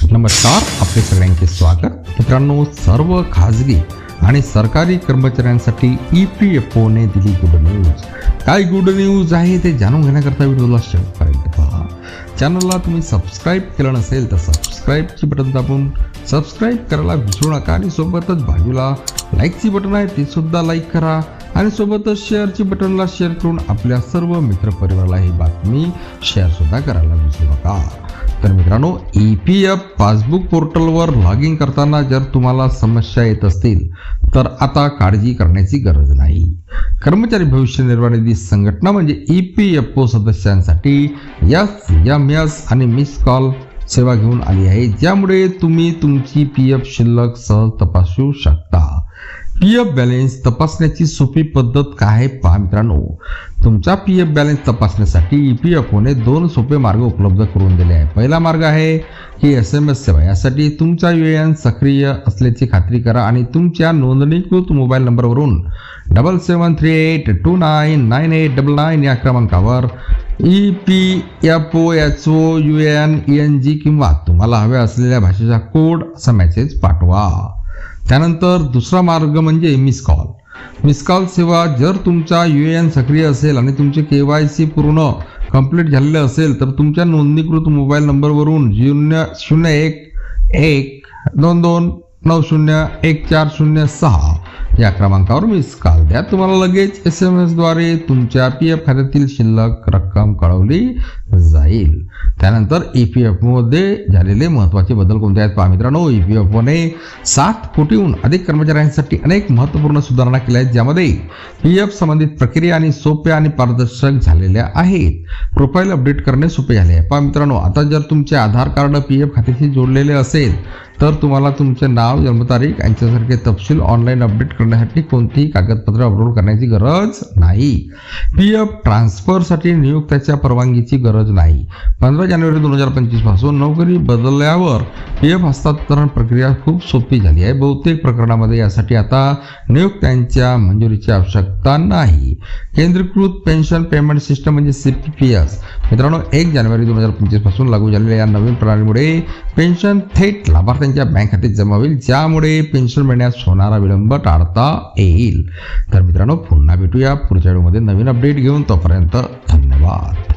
नमस्कार आपले सगळ्यांचे स्वागत. मित्रांनो सर्व खाजगी आणि सरकारी कर्मचाऱ्यांसाठी ई पी एफ ओने दिली गुड न्यूज काय गुड न्यूज आहे ते जाणून घेण्याकरता व्हिडिओला शेवटपर्यंत पहा. चॅनलला तुम्ही सबस्क्राईब केलं नसेल तर सबस्क्राईबची बटन दाबून सबस्क्राईब करायला विसरू नका आणि सोबतच बाजूला लाईकची बटन आहे ती सुद्धा लाईक करा. आणि सोबतच शेअरची बटनला शेअर करून आपल्या सर्व मित्रपरिवाराला ही बातमी शेअरसुद्धा करायला विसरू नका. तर मित्रांनो ई पी एफ पासबुक पोर्टलवर लॉग इन करताना जर तुम्हाला समस्या येत असतील तर आता काळजी करण्याची गरज नाही. कर्मचारी भविष्य निर्वाह निधी संघटना म्हणजे ई पी एफ ओ सदस्यांसाठी यस एम एस आणि मिस कॉल सेवा घेऊन आली आहे ज्यामुळे तुम्ही तुमची पी एफ शिल्लक सहज तपासू शकता. पी एफ बॅलेन्स तपासण्याची सोपी पद्धत काय आहे पहा मित्रांनो? तुमचा पी एफ बॅलेन्स तपासण्यासाठी ई पी एफ ओने दोन सोपे मार्ग उपलब्ध करून दिले आहे पहिला मार्ग आहे की एस एम एस सेवा. यासाठी तुमचा यू एन सक्रिय असल्याची खात्री करा आणि तुमच्या नोंदणीकृत मोबाईल नंबरवरून double seven three eight two nine nine eight double nine या क्रमांकावर E P F O H O U N N G किंवा तुम्हाला हव्या असलेल्या भाषेचा कोड असा मेसेज पाठवा. त्यानंतर दुसरा मार्ग म्हणजे मिस कॉल मिस कॉल सेवा जर तुमचा यू एन सक्रिय असेल आणि तुमचे के वाय सी पूर्ण कंप्लीट झालेले असेल तर तुमच्या नोंदणीकृत मोबाईल नंबरवरून शून्य शून्य एक एक दोन दोन नऊ शून्य एक चार शून्य सहा या क्रमांकावर मिस कॉल द्या. तुम्हाला लगेच एस एम एसद्वारे तुमच्या पी एफ खात्यातील शिल्लक रक्कम कळवली जाईल. त्यानंतर ई पी एफ ओमध्ये झालेले महत्त्वाचे बदल कोणते आहेत पहा मित्रांनो? ई पी एफ ओने सात कोटीहून अधिक कर्मचाऱ्यांसाठी अनेक महत्त्वपूर्ण सुधारणा केल्या आहेत ज्यामध्ये पी एफ संबंधित प्रक्रिया आणि सोप्या आणि पारदर्शक झालेल्या आहेत. प्रोफाईल अपडेट करणे सोपे झाले आहे. पहा मित्रांनो आता जर तुमचे आधार कार्ड पी एफ खात्याशी जोडलेले असेल तर तुम्हाला तुमचे नाव जन्मतारीख यांच्यासारखे तपशील ऑनलाईन अपडेट करण्यासाठी कोणतीही कागदपत्र अपलोड करण्याची गरज नाही. पी एफ ट्रान्सफरसाठी नियुक्त्याच्या परवानगीची गरज नाही. पंधरा जानेवारी दोन हजार पंचवीसपासून नोकरी बदलल्यावर पी एफ हस्तांतरण प्रक्रिया खूप सोपी झाली आहे. बहुतेक प्रकरणामध्ये यासाठी आता नियुक्त्यांच्या मंजुरीची आवश्यकता नाही. केंद्रीकृत पेन्शन पेमेंट सिस्टम म्हणजे सी पी पी एस मित्रांनो एक जानेवारी दोन हजार पंचवीसपासून लागू झालेल्या या नवीन प्रणालीमुळे पेन्शन थेट लाभार्थ्यांच्या बँक खात्यात जमा होईल ज्यामुळे पेन्शन मिळण्यास होणारा विलंब टाळता येईल. तर मित्रांनो पुन्हा भेटूया पुढच्या व्हिडिओमध्ये नवीन अपडेट घेऊन. तोपर्यंत धन्यवाद.